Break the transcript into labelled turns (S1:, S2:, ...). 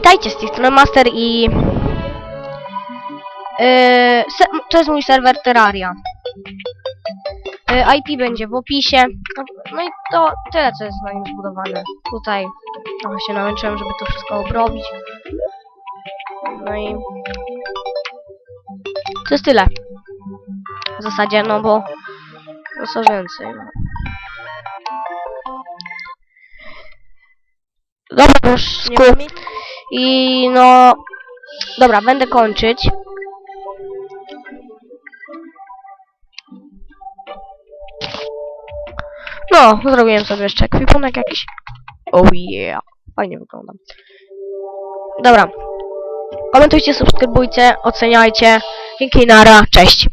S1: Witajcie z tej strony Master i... Yy, to jest mój serwer Terraria. Yy, IP będzie w opisie. No, no i to tyle, co jest na nim zbudowane. Tutaj trochę się namęczyłem, żeby to wszystko obrobić. No i... To jest tyle. W zasadzie, no bo... No co więcej, no. Dobra, Bożku. I no... Dobra, będę kończyć. No, zrobiłem sobie jeszcze ekwipunek jakiś. Oh yeah. Fajnie wyglądam. Dobra. Komentujcie, subskrybujcie, oceniajcie. Dzięki, nara, cześć.